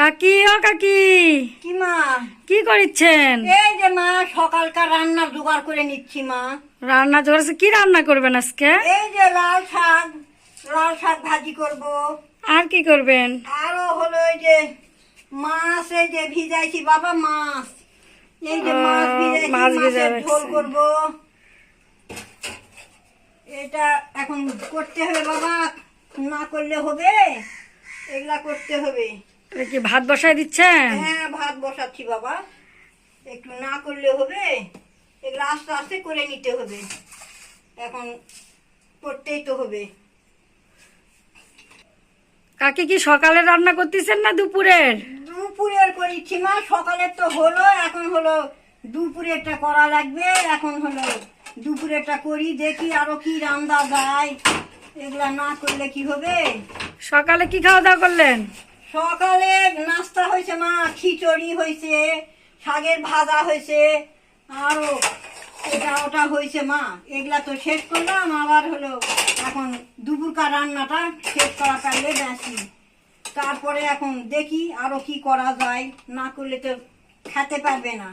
কাকি ও কাকি। কি মা? কি করিচ্ছেন? এই যে মা সকালকার রান্না জোগাড় করে নিচ্ছি মা। রান্না জোরেছে কি রান্না করবেন আজকে? এই যে লাল শাক লাল শাক ভাজি করব। আর কি করবেন? আরও হলো এই যে মাছ এই যে ভিজাইছি বাবা মাছ। এই যে মাছ ভিজাইছি মাছ ভিজা ঝোল। করব। এটা এখন করতে হবে বাবা। না করলে হবে এগুলা করতে হবে। এটা কি ভাত বসাই দিচ্ছেন? হ্যাঁ ভাত বসাচ্ছি বাবা। একটু না করলে হবে এগুলো আস্তে আস্তে করে নিতে হবে। এখন করতেই তো হবে। কাকি কি সকালে রান্না করতেছেন না দুপুরের? দুপুরের করেছি মা সকালের তো হলো এখন হলো দুপুরেরটা করা লাগবে এখন হলো দুপুরেরটা করি দেখি আরও কি রান্না যায়। এগুলা না করলে কি হবে? সকালে কি খাওয়া দাওয়া করলেন? সকালে নাস্তা হয়েছে মা খিচুড়ি হয়েছে শাকের ভাজা হয়েছে আরও এটা ওটা হয়েছে মা। এগুলা তো শেষ করলাম আবার হলো এখন দুপুরকার রান্নাটা শেষ করা পারলে বেশি। তারপরে এখন দেখি আরও কি করা যায় না করলে তো খেতে পারবে না।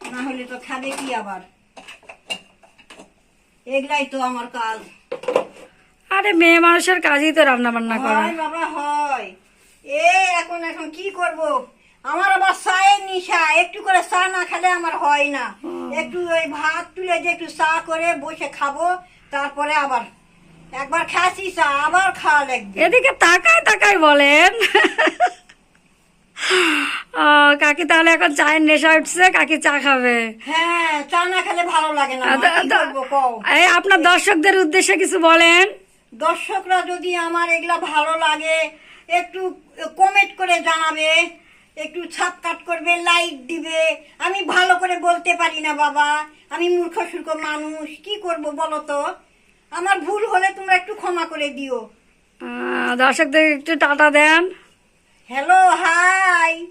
না হলে তো খাবে কি আবার? এগুলাই তো আমার কাজ। আরে মেয়ে মানুষের কাজই তো রান্না বান্না করা। হয় বাবা হয়। এ এখন এখন কি করব? আমার আবার চায়ের নিশা। একটু করে চা না খেলে আমার হয় না। একটু ওই ভাত তুলে যে একটু চা করে বসে খাব তারপরে আবার একবার খাসি চা আবার খাওয়া লাগবে। এদিকে তাকায় তাকায় বলেন। ও, কাকি তাহলে এখন চায়ের নেশা উঠছে কাকি চা খাবে। হ্যাঁ চা না খেলে ভালো লাগে না এই আপনার দর্শকদের উদ্দেশ্যে কিছু বলেন। দর্শকরা যদি আমার এগুলা ভালো লাগে একটু কমেন্ট করে জানাবে একটু ছাপকাট করবে লাইক দিবে। আমি ভালো করে বলতে পারি না বাবা। আমি মূর্খ সূর্খ মানুষ। কি করব বলো তো? আমার ভুল হলে তোমরা একটু ক্ষমা করে দিও। দর্শকদের একটু টাটা দেন। Hello hi